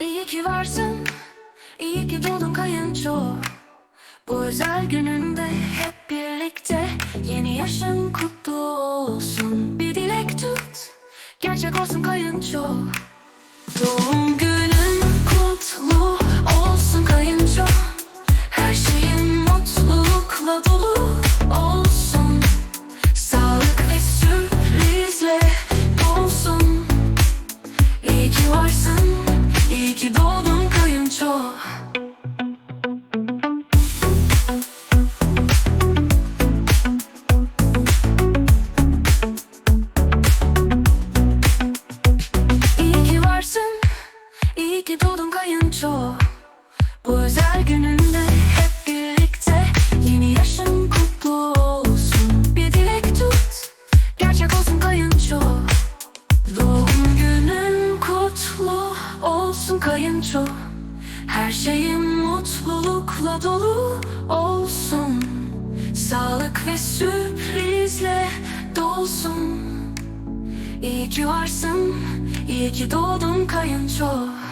İyi ki varsın, iyi ki doğdun kayınço. Bu özel gününde hep birlikte Yeni yaşın kutlu olsun. Bir dilek tut, gerçek olsun kayınço. Doğum ki doğdun kayınço. Bu özel gününde hep birlikte Yeni yaşın kutlu olsun. Bir dilek tut, gerçek olsun kayınço. Doğum günün kutlu olsun kayınço. Her şeyin mutlulukla dolu olsun. Sağlık ve sürprizle dolsun. İyi ki varsın, iyi ki doğdun kayınço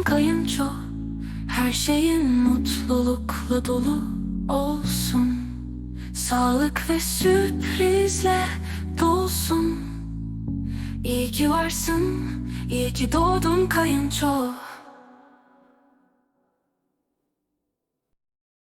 olsun kayınço Her şeyin mutlulukla dolu olsun. Sağlık ve sürprizle dolsun. İyi ki varsın, iyi ki doğdun kayınço